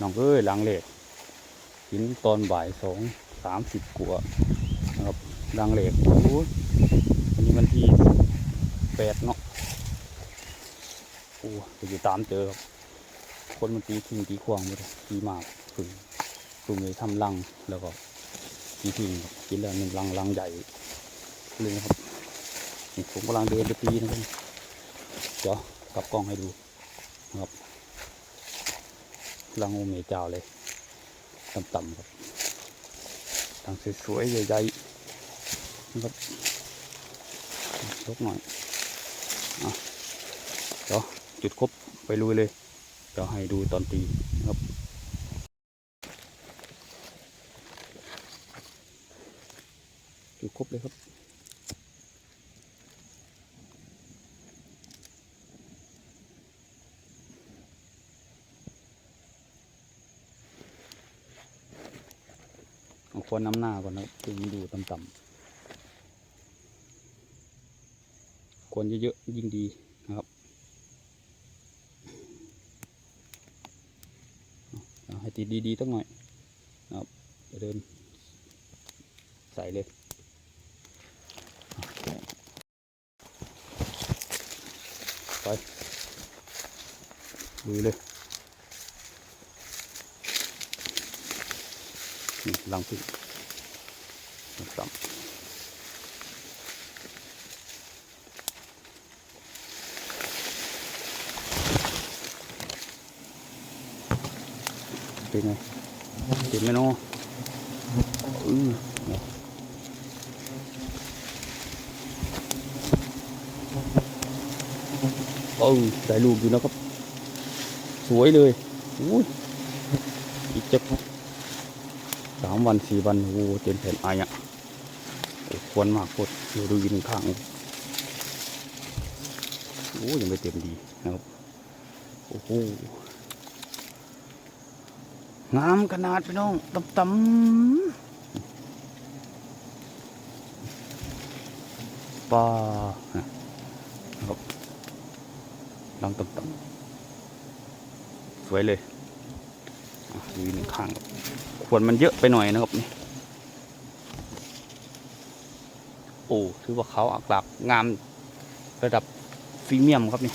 น้องเอ้ยหลังเหล็กกินตอนบ่ายสองสามสิบกว่านะครับหลังเหล็กโอ้ยวันนี้วันที่แปดเนาะโอ้ไปอยู่ตามเจอครับคนมันตีทิ้งตีขวางหมดเลยตีมากฝึงฝึงเลยทำรังแล้วก็ตีทิ้งกินแล้วหนึ่งรังรังใหญ่เลยนะครับผมกำลังเดินไปตีนะครับเดี๋ยวกลับกล้องให้ดู รังโอเมจ้าเลย ต่ำๆครับรังสวยๆใหญ่ๆนะครับยกหน่อยอะเดี๋ยวจุดครบไปลุยเลย เดี๋ยวให้ดูตอนตีนะครับจุดครบเลยครับ เอาควนน้ำหน้าก่อนนะครับถึงดูต่ำๆควรเยอะๆยิ่งดีนะครับให้ตีดีๆตั้งหน่อยนะครับเดี๋ยวเดินใส่เลยไปลุยเลย นี่ลังพึ่งต่ำเป็นไงเห็นไหมเนาะอือเออได้ลูกอยู่นะครับ สวยเลยอุ้ยอีกจะ สามวันสี่วันโอ้โหเต็มแผ่นไอ้อะโอ้ควรมากโคตรอยู่ดูยินข้างโอ้ยังไม่เต็มดีนะครับโอ้โหงามขนาดพี่น้องต่ำตำป้านะครับลังต่ำๆสวยเลย มีหนึ่งข้างขวดมันเยอะไปหน่อยนะครับนี่โอ้ถือว่าเขาอักลักงามระดับพรีเมียมครับนี่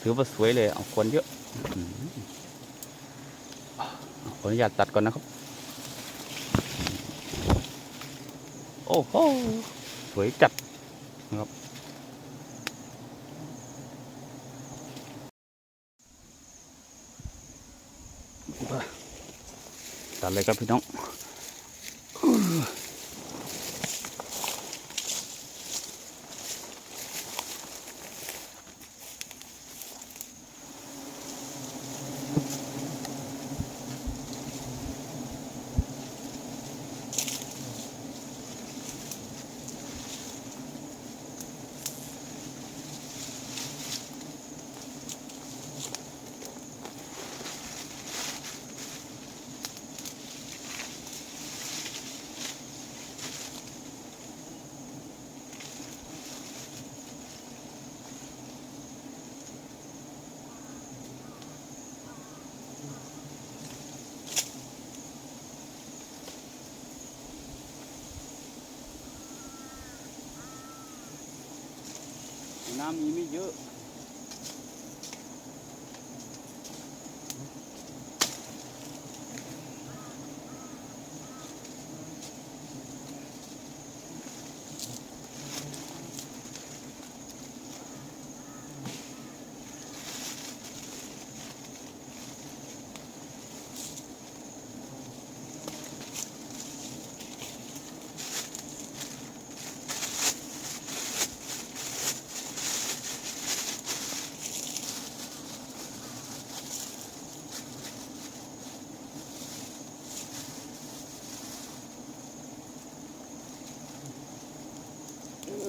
ถือว่าสวยเลยเอาควรเยอะอืมอะขออนุญาตตัดก่อนนะครับ โอ้โหสวยจัดนะครับ ตันเลยครับพี่น้อง น้ำมีไม่เยอะ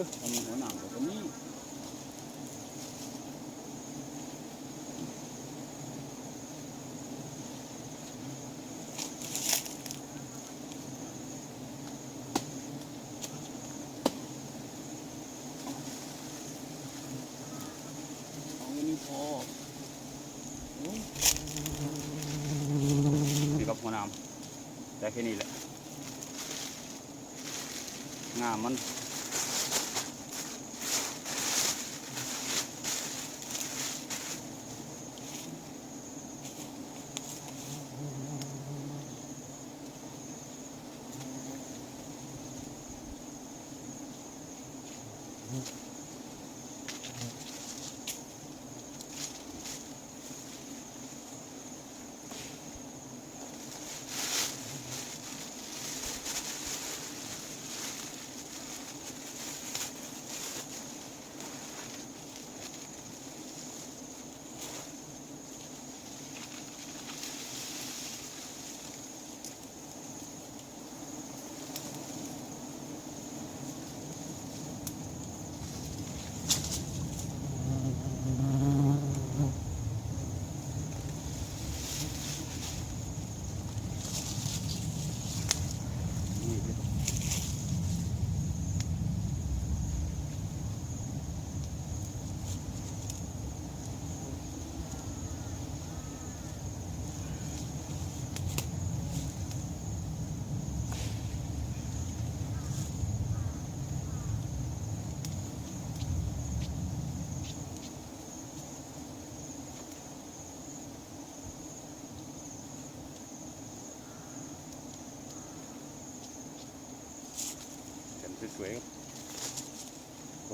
อทำหัวหนังกับหัวน้ำแต่แค่นี้แหละงามมัน กันสว